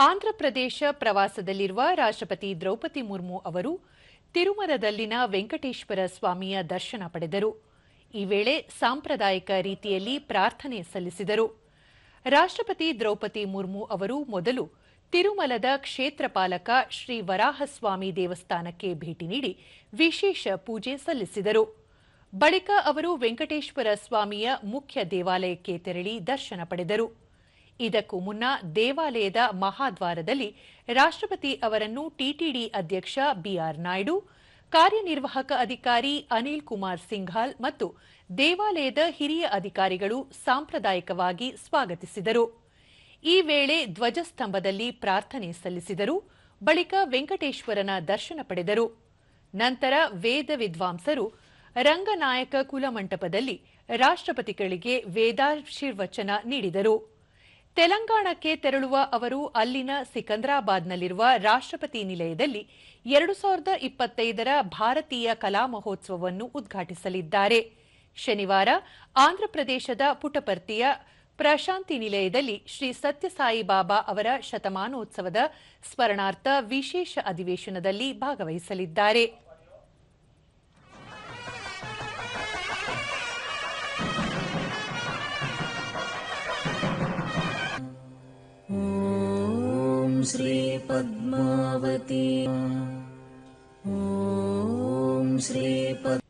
ಆಂಧ್ರಪ್ರದೇಶ ಪ್ರವಾಸದಲ್ಲಿರುವ ರಾಷ್ಟ್ರಪತಿ ದ್ರೌಪದಿ ಮುರ್ಮು ಅವರು ತಿರುಮಲದಲ್ಲಿನ ವೆಂಕಟೇಶ್ವರ ಸ್ವಾಮಿಯ ದರ್ಶನ ಪಡೆದರು. ಈ ವೇಳೆ ಸಾಂಪ್ರದಾಯಿಕ ರೀತಿಯಲ್ಲಿ ಪ್ರಾರ್ಥನೆ ಸಲ್ಲಿಸಿದರು. ರಾಷ್ಟ್ರಪತಿ ದ್ರೌಪದಿ ಮುರ್ಮು ಅವರು ಮೊದಲು ತಿರುಮಲದ ಕ್ಷೇತ್ರಪಾಲಕ ಶ್ರೀ ವರಾಹಸ್ವಾಮಿ ದೇವಸ್ಥಾನಕ್ಕೆ ಭೇಟಿ ನೀಡಿ ವಿಶೇಷ ಪೂಜೆ ಸಲ್ಲಿಸಿದರು. ಬಳಿಕ ಅವರು ವೆಂಕಟೇಶ್ವರ ಸ್ವಾಮಿಯ ಮುಖ್ಯ ದೇವಾಲಯಕ್ಕೆ ತೆರಳಿ ದರ್ಶನ ಪಡೆದರು. ಇದಕ್ಕೂ ಮುನ್ನ ದೇವಾಲಯದ ಮಹಾದ್ವಾರದಲ್ಲಿ ರಾಷ್ಟ್ರಪತಿ ಅವರನ್ನು ಟಿಟಿಡಿ ಅಧ್ಯಕ್ಷ ಬಿಆರ್ ನಾಯ್ಡು, ಕಾರ್ಯನಿರ್ವಾಹಕ ಅಧಿಕಾರಿ ಅನಿಲ್ ಕುಮಾರ್ ಸಿಂಘಾಲ್ ಮತ್ತು ದೇವಾಲಯದ ಹಿರಿಯ ಅಧಿಕಾರಿಗಳು ಸಾಂಪ್ರದಾಯಿಕವಾಗಿ ಸ್ವಾಗತಿಸಿದರು. ಈ ವೇಳೆ ಧ್ವಜಸ್ತಂಭದಲ್ಲಿ ಪ್ರಾರ್ಥನೆ ಸಲ್ಲಿಸಿದರು. ಬಳಿಕ ವೆಂಕಟೇಶ್ವರನ ದರ್ಶನ ಪಡೆದರು. ನಂತರ ವೇದ ವಿದ್ವಾಂಸರು ರಂಗನಾಯಕ ಕುಲಮಂಟಪದಲ್ಲಿ ರಾಷ್ಟ್ರಪತಿಗಳಿಗೆ ವೇದಾಶೀರ್ವಚನ ನೀಡಿದರು. ತೆಲಂಗಾಣಕ್ಕೆ ತೆರಳುವ ಅವರು ಅಲ್ಲಿನ ಸಿಕಂದ್ರಾಬಾದ್ನಲ್ಲಿರುವ ರಾಷ್ಟ್ರಪತಿ ನಿಲಯದಲ್ಲಿ ಎರಡು ಸಾವಿರದ ಇಪ್ಪತ್ತೈದರ ಭಾರತೀಯ ಕಲಾ ಮಹೋತ್ಸವವನ್ನು ಉದ್ಘಾಟಿಸಲಿದ್ದಾರೆ. ಶನಿವಾರ ಆಂಧ್ರಪ್ರದೇಶದ ಪುಟಪರ್ತಿಯ ಪ್ರಶಾಂತಿ ನಿಲಯದಲ್ಲಿ ಶ್ರೀ ಸತ್ಯಸಾಯಿ ಬಾಬಾ ಅವರ ಶತಮಾನೋತ್ಸವದ ಸ್ಮರಣಾರ್ಥ ವಿಶೇಷ ಅಧಿವೇಶನದಲ್ಲಿ ಭಾಗವಹಿಸಲಿದ್ದಾರೆ. श्रीपद्मावती। ॐ श्रीपद्